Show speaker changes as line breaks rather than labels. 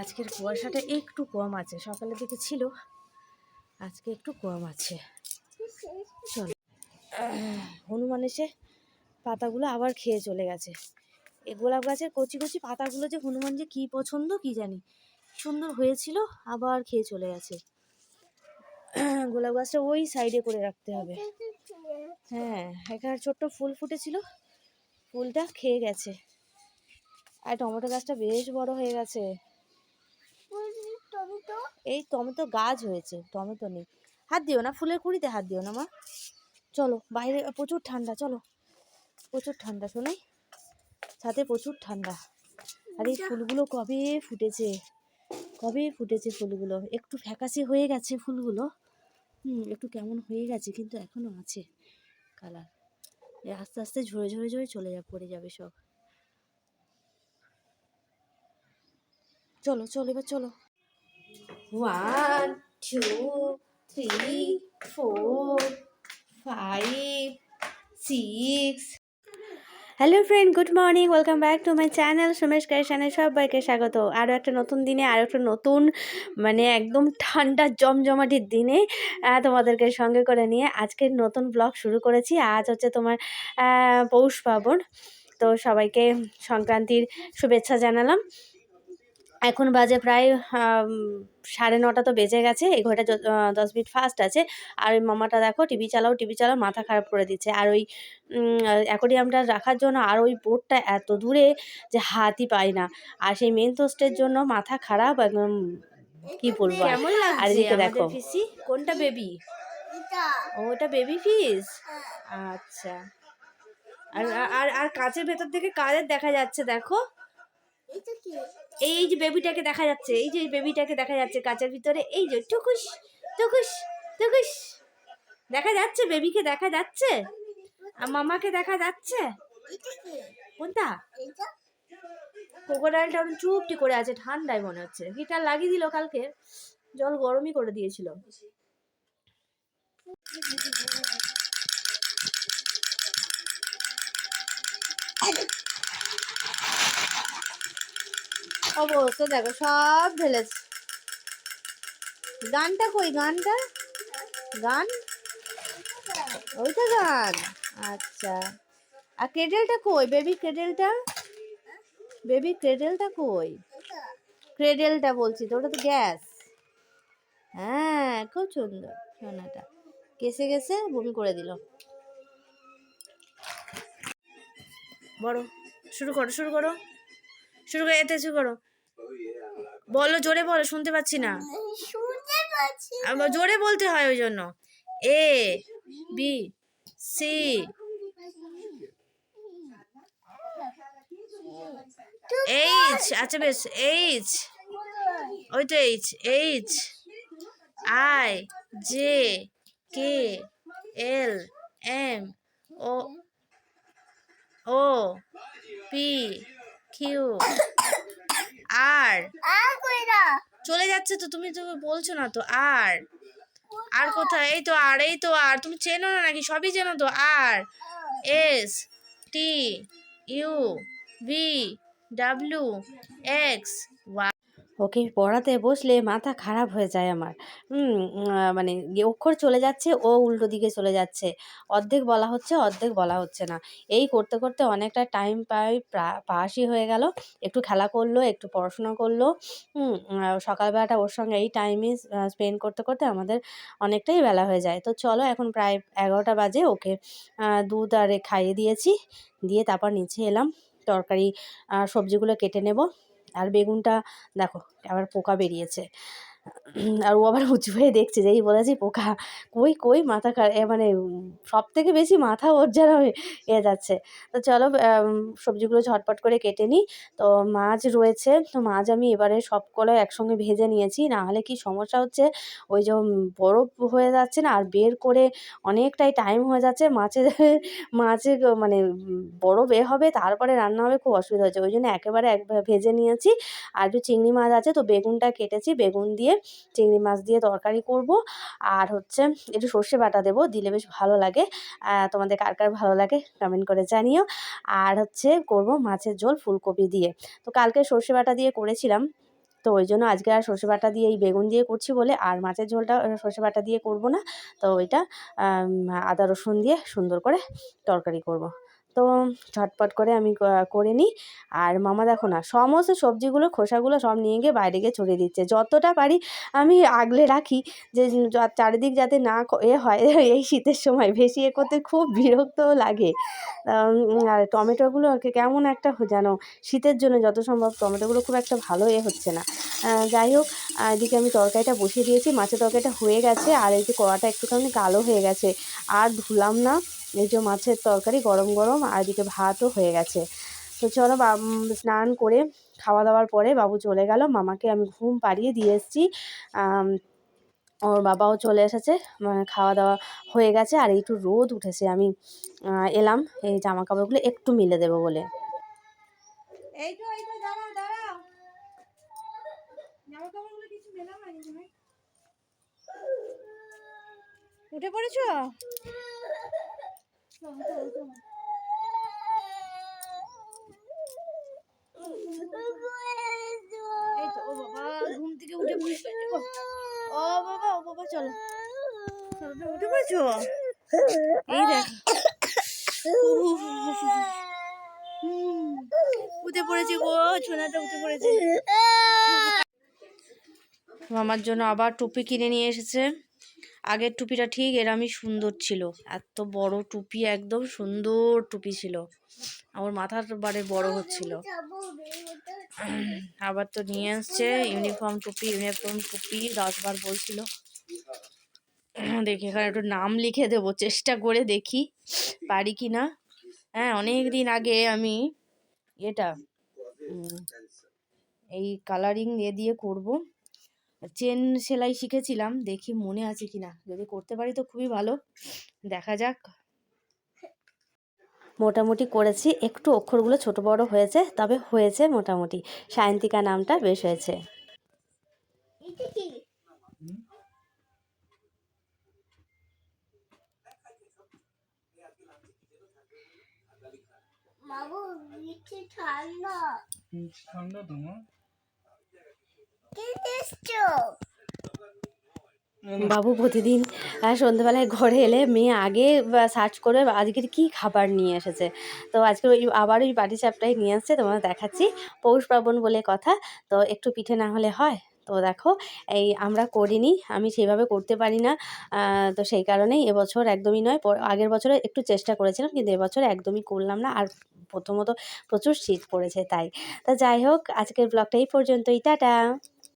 আজকের কুয়াশাটা একটু কম আছে, সকালের দিকে ছিল, আজকে একটু কম আছে। চলো। হনুমান এসে পাতাগুলো আবার খেয়ে চলে গেছে। এই গোলাপ গাছের কচি কচি পাতাগুলো যে হনুমান যে কী পছন্দ কি জানি? সুন্দর হয়েছিল, আবার খেয়ে চলে গেছে। গোলাপ গাছটা ওই সাইডে করে রাখতে হবে। হ্যাঁ এখানে ছোট্ট ফুল ফুটেছিল, ফুলটা খেয়ে গেছে। আর টমেটো গাছটা বেশ বড় হয়ে গেছে। এই টমেটো গাছ হয়েছে টমেটো নেই। হাত দিও না ফুলের কুড়িতে হাত দিও না মা। চলো বাইরে প্রচুর ঠান্ডা চলো। প্রচুর ঠান্ডা শোনাই ছাদে প্রচুর ঠান্ডা। আর এই ফুলগুলো কবে ফুটেছে? কবে ফুটেছে ফুলগুলো? একটু ফ্যাকাশে হয়ে গেছে ফুলগুলো। হুম একটু কেমন হয়ে গেছে কিন্তু এখনও আছে কালার। আস্তে আস্তে ঝরে ঝরে ঝরে চলে যাবে পড়ে যাবে সব। চলো চলো এবার চলো। One two three four five six hello friend good morning welcome back to my channel Sumesh ক্রিয়েশনে সবাইকে স্বাগত। আরও একটা নতুন দিনে আরও একটা নতুন মানে একদম ঠান্ডা জমজমাটির দিনে তোমাদেরকে সঙ্গে করে নিয়ে আজকের নতুন ব্লগ শুরু করেছি। আজ হচ্ছে তোমার পৌষ পার্বণ। তো সবাইকে সংক্রান্তির শুভেচ্ছা জানালাম। এখন বাজে প্রায় সাড়ে নটা তো বেজে গেছে এই ঘরটা দশ মিনিট ফাস্ট আছে। আর ওই মামাটা দেখো টিভি চালাও টিভি চালাও মাথা খারাপ করে দিচ্ছে। আর ওই অ্যাকোরিয়ামটা রাখার জন্য আর ওই বোর্ডটা এত দূরে যে হাতই পাই না। আর সেই মেন তোস্টের জন্য মাথা খারাপ একদম কি বলব আর। এদিকে দেখো।
কোনটা বেবি
ওটা বেবি ফিস আচ্ছা। আর আর আর কাঁচের ভেতর থেকে কাদের দেখা যাচ্ছে দেখো? এই যে বেবিটাকে দেখা যাচ্ছে, এই যে বেবিটাকে দেখা যাচ্ছে কাঁচের ভিতরে, এই যে টুকুস টুকুস টুকুস। দেখা যাচ্ছে, বেবিকে দেখা যাচ্ছে? আর মামাকে দেখা যাচ্ছে? কোনটা? কোকোডাইলটা এখন চুপটি করে আছে, ঠান্ডায় মনে হচ্ছে। হিটার লাগিয়ে দিল কালকে, জল গরমই করে দিয়েছিল। অবস্থা দেখো, সব ঢেলেছে। গানটা কই, গানটা? গান? ওইটা গান। আচ্ছা। আর ক্রেডেলটা কই, বেবি ক্রেডেলটা? বেবি ক্রেডেলটা কই? ক্রেডেলটা বলছি তো, ওটা তো গ্যাস। হ্যাঁ খুব সুন্দর সোনাটা। কেসে গেছে বমি করে দিল। বড়, শুরু করো শুরু করো। শুরু করে এতে শুরু করো। বলো জোরে বলো শুনতে পাচ্ছি না। আবার জোরে বলতে হয় ওই জন্য। এ বি সি এইচ আচ্ছা বেশ এইচ ওই তো H H I J K L M O O P Q. R. চলে যাচ্ছে তো তুমি তো বলছো না তো আর। আর কোথায়? এই তো আর এই তো আর। তুমি চেনো না নাকি? সবই চেনো তো R. S T U V W X okay পড়াতে বসলে মাথা খারাপ হয়ে যায় আমার। মানে অক্ষর চলে যাচ্ছে, ও উল্টো দিকে চলে যাচ্ছে। অর্ধেক বলা হচ্ছে, অর্ধেক বলা হচ্ছে না। এই করতে করতে অনেকটা টাইম প্রা- পাসই হয়ে গেল। একটু খেলা করল, একটু পড়াশোনা করল। সকালবেলাটা ওর সঙ্গে এই টাইমে স্পেন্ড করতে করতে আমাদের অনেকটাই বেলা হয়ে যায়। তো চলো এখন প্রায় এগারোটা বাজে, ওকে দুধ আর খাইয়ে দিয়েছি। দিয়ে তারপর নিচে এলাম। তরকারি সবজিগুলো কেটে নেব। আর বেগুনটা দেখো আবার পোকা বেরিয়েছে। আর ও আবার উঁচু হয়ে দেখছে যেই বলেছি পোকা, কই কই মাথা এ মানে সব থেকে বেশি মাথা ওর যেন এ যাচ্ছে। তো চলো সবজিগুলো ঝটপট করে কেটে নিই। তো মাছ রয়েছে, তো মাছ আমি এবারে সবগুলো একসঙ্গে ভেজে নিয়েছি। না হলে কি সমস্যা হচ্ছে? ওই যে বরফ হয়ে যাচ্ছে না, আর বের করে অনেকটাই টাইম হয়ে যাচ্ছে। মাছের মাছে মানে বরফ এ হবে, তারপরে রান্না হবে, খুব অসুবিধা হচ্ছে। ওই জন্য একেবারে এক ভেজে নিয়েছি। আর একটু চিংড়ি মাছ আছে, তো বেগুনটা কেটেছি। বেগুন দিয়ে চিংড়ি মাছ দিয়ে তরকারি করব। আর হচ্ছে একটু সর্ষে বাটা দেবো, দিলে বেশ ভালো লাগে। তোমাদের কার কার ভালো লাগে কমেন্ট করে জানিও। আর হচ্ছে করব মাছের ঝোল ফুলকপি দিয়ে। তো কালকে সর্ষে বাটা দিয়ে করেছিলাম। তো ওই জন্য আজকে আর সর্ষে বাটা দিয়ে এই বেগুন দিয়ে করছি বলে আর মাছের ঝোলটা সর্ষে বাটা দিয়ে করব না। তো ওইটা আদা রসুন দিয়ে সুন্দর করে তরকারি করব। তো ঝটপট করে আমি করে নিই। আর মামা দেখো না, সমস্ত সবজিগুলো, খোসাগুলো সব নিয়ে গিয়ে বাইরে গিয়ে ছড়িয়ে দিচ্ছে। যতটা পারি আমি আগলে রাখি যে চারিদিক যাতে না এ হয়। এই শীতের সময় বেশি এ করতে খুব বিরক্ত লাগে। আর টমেটোগুলো কেমন একটা যেন শীতের জন্য যত সম্ভব টমেটোগুলো খুব একটা ভালো এ হচ্ছে না। যাই হোক এদিকে আমি তরকারিটা বসিয়ে দিয়েছি। মাছের তরকারিটা হয়ে গেছে। আর এই যে কড়াটা একটুখানি কালো হয়ে গেছে। আর ধুলাম না। এই যে মাছের তরকারি গরম গরম আর এদিকে ভাতও হয়ে গেছে। তো চলো স্নান করে খাওয়া দাওয়ার পরে বাবু চলে গেল। মামাকে আমি ঘুম পাড়িয়ে দিয়ে এসেছি। ওর বাবাও চলে এসেছে। খাওয়া দাওয়া হয়ে গেছে আর একটু রোদ উঠেছে। আমি এলাম। এই জামা কাপড়গুলো একটু মিলে দেবো বলে।
উঠে পড়েছো? উঠে ও। উঠে মামার জন্য আবার টুপি কিনে নিয়ে এসেছে। আগের টুপিটা ঠিক এরমই সুন্দর ছিল। এত বড় টুপি, একদম সুন্দর টুপি ছিল। আমার মাথার বারে বড় হচ্ছিল। আবার তো নিয়ে আসছে, ইউনিফর্ম টুপি ইউনিফর্ম টুপি, দশবার বলছিল। দেখি এখানে একটু নাম লিখে দেবো, চেষ্টা করে দেখি পারি কি না। হ্যাঁ অনেক দিন আগে আমি এটা এই কালারিং এ দিয়ে করব। চেন সেলাই শিখেছিলাম দেখি মনে আছে কিনা। যদি করতে পারি তো খুবই ভালো। দেখা যাক।
মোটামুটি করেছি। একটু অক্ষরগুলো ছোট বড় হয়েছে তবে হয়েছে মোটামুটি। সায়ন্তিকা নামটা বেশ হয়েছে।
ঠান্ডা।
ঠান্ডা তোমার
কি
বাবু প্রতিদিন সন্ধ্যেবেলায় ঘরে এলে মেয়ে আগে সার্চ করে আজকের কি খাবার নিয়ে এসেছে। তো আজকে ওই, আবার ওই বাটি চাপটাই নিয়ে আসছে তোমার দেখাচ্ছি। পৌষ পার্বণ বলে কথা, তো একটু পিঠে না হলে হয়? তো দেখো, এই আমরা করিনি, আমি সেইভাবে করতে পারি না। তো সেই কারণেই এবছর একদমই নয় আগের বছরে একটু চেষ্টা করেছিলাম, কিন্তু এবছর একদমই করলাম না, আর প্রথমত প্রচুর শীত পড়েছে তাই। তা যাই হোক, আজকের ব্লগটা এই পর্যন্তই, টাটা!